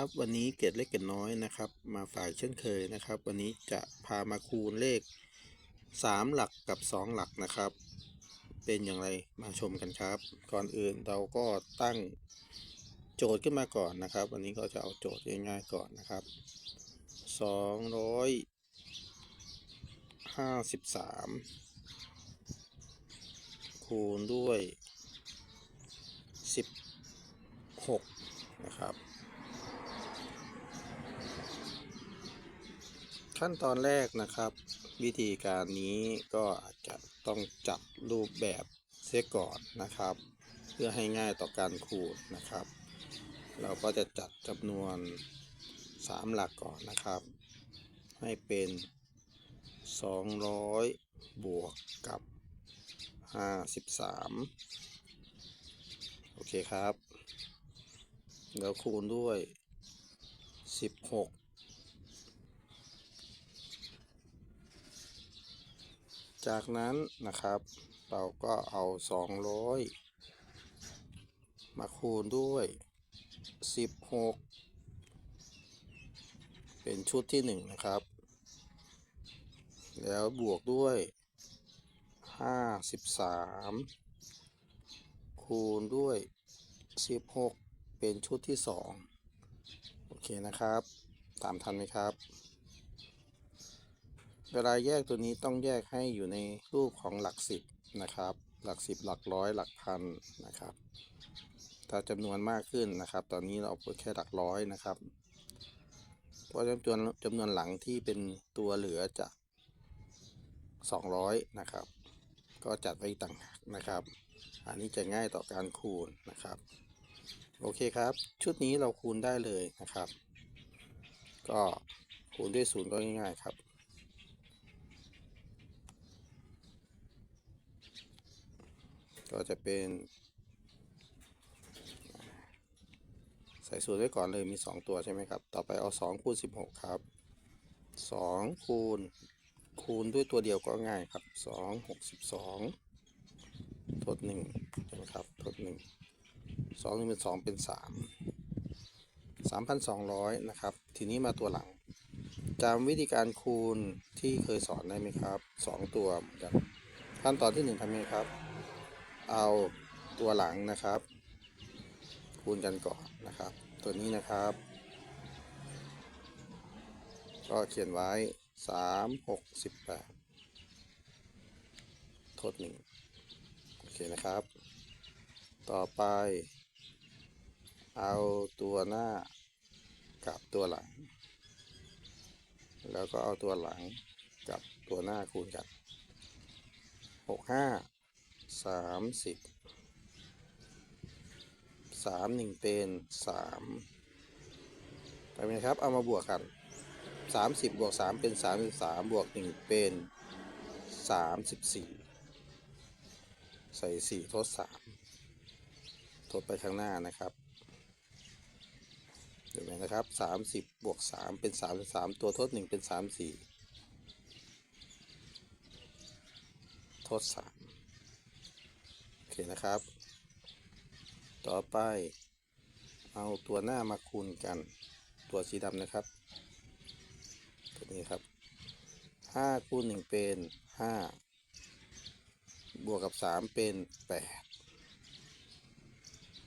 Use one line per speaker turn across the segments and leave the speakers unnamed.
ครับวันนี้เกรดเล็กเกรดน้อยนะครับ มาฝากเช่นเคยนะครับ วันนี้จะพามาคูณเลข 3 หลักกับ 2 หลักนะครับ เป็นอย่างไรมาชมกันครับ ก่อนอื่นเราก็ตั้งโจทย์ขึ้นมาก่อนนะครับ วันนี้ก็จะเอาโจทย์ง่ายๆก่อนนะครับ 253 คูณด้วย 16 นะครับ ขั้นตอนแรกนะครับ วิธีการนี้ก็อาจจะต้องจัดรูปแบบเสียก่อนนะครับ เพื่อให้ง่ายต่อการคูณนะครับ เราก็จะจัดจำนวน 3 หลักก่อนนะครับ ให้เป็น 200 บวกกับ 53 โอเคครับ แล้วคูณด้วย 16 จากนั้นนะครับ เราก็เอา 200 มาคูณด้วย 16 เป็นชุดที่ 1 นะครับ แล้วบวกด้วย 53 คูณด้วย 16 เป็นชุดที่ 2 โอเคนะครับ ตามทันไหมครับ เวลาแยกตัวนี้ต้องแยกให้อยู่ในรูปของหลักสิบนะครับ หลักสิบหลักร้อยหลักพันนะครับ ถ้าจำนวนมากขึ้นนะครับ ตอนนี้เราเปิดแค่หลักร้อยนะครับเพราะจำนวนจำนวนหลังที่เป็นตัวเหลือจะ200 นะครับ ก็จัดไว้ต่างหากนะครับ อันนี้จะง่ายต่อการคูณนะครับ โอเคครับ ชุดนี้เราคูณได้เลยนะครับ ก็คูณด้วยศูนย์ก็ง่ายๆครับ ก็จะเป็น ใส่สูตรไว้ก่อนเลยมี 2 ตัวใช่ไหมครับ ต่อไปเอา 2 คูณ 16 ครับ 2 คูณ คูณด้วยตัวเดียวก็ง่ายครับ 2 62ทด1ใช่ไหมครับทด1 2นี่เป็น 2 เป็น 3 3,200 นะครับ ทีนี้มาตัวหลังจำวิธีการคูณที่เคยสอนได้ไหมครับ 2 ตัวเหมือนกันขั้นตอนที่ 1ทำยังไงครับ เอาตัวหลังนะครับ คูณกันก่อนนะครับ ตัวนี้นะครับ ก็เขียนไว้สามหกสิบแปดทดหนึ่งโอเคนะครับ ต่อไป เอาตัวหน้ากับตัวหลัง แล้วก็เอาตัวหลังกับตัวหน้าคูณกันหกห้า สามสิบสามหนึ่งเป็นสามไปไหมครับ เอามาบวกกันสามสิบบวกสามเป็นสามสิบสามบวกหนึ่งเป็นสามสิบสี่ใส่สี่ทดสามทดไปข้างหน้านะครับเดี๋ยวนะครับสามสิบบวกสามเป็นสามสิบสามตัวทดหนึ่งเป็นสามสี่ทดสาม เคนะครับ ต่อไป เอาตัวหน้ามาคูณกัน ตัวสีดำนะครับตัวนี้ครับห้าคูณหนึ่งเป็นห้าบวกกับสามเป็นแปด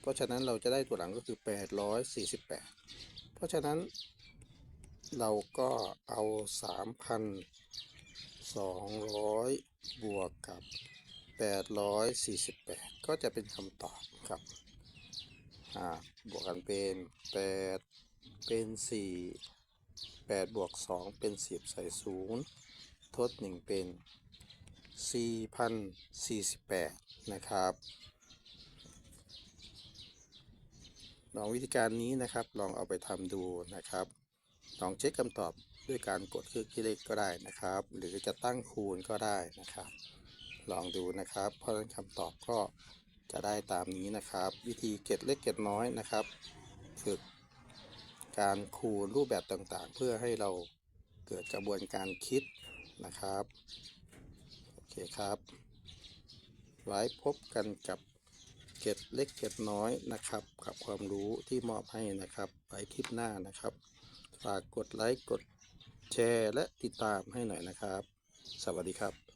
เพราะฉะนั้นเราจะได้ตัวหลังก็คือแปดร้อยสี่สิบแปดเพราะฉะนั้นเราก็เอาสามพันสองร้อยบวกกับ แปดร้อยสี่สิบแปดก็จะเป็นคำตอบครับอ่าบวกกันเป็นแปดเป็นสี่แปดบวกสองเป็นสิบใส่ศูนย์ทดหนึ่งเป็นสี่พันสี่สิบแปดนะครับ ลองวิธีการนี้นะครับ ลองเอาไปทำดูนะครับ ลองเช็คคำตอบด้วยการกดเครื่องคิดเลขก็ได้นะครับ หรือจะตั้งคูณก็ได้นะครับ ลองดูนะครับ เพราะฉะนั้นคำตอบก็จะได้ตามนี้นะครับ วิธีเก็บเล็กเก็บน้อยนะครับ ฝึกการคูณรูปแบบต่างๆ เพื่อให้เราเกิดกระบวนการคิดนะครับ โอเคครับ ไว้พบกันกับเก็ดเล็กเก็ดน้อยนะครับ กับความรู้ที่มอบให้นะครับไปคลิปหน้านะครับ ฝากกดไลค์กดแชร์และติดตามให้หน่อยนะครับ สวัสดีครับ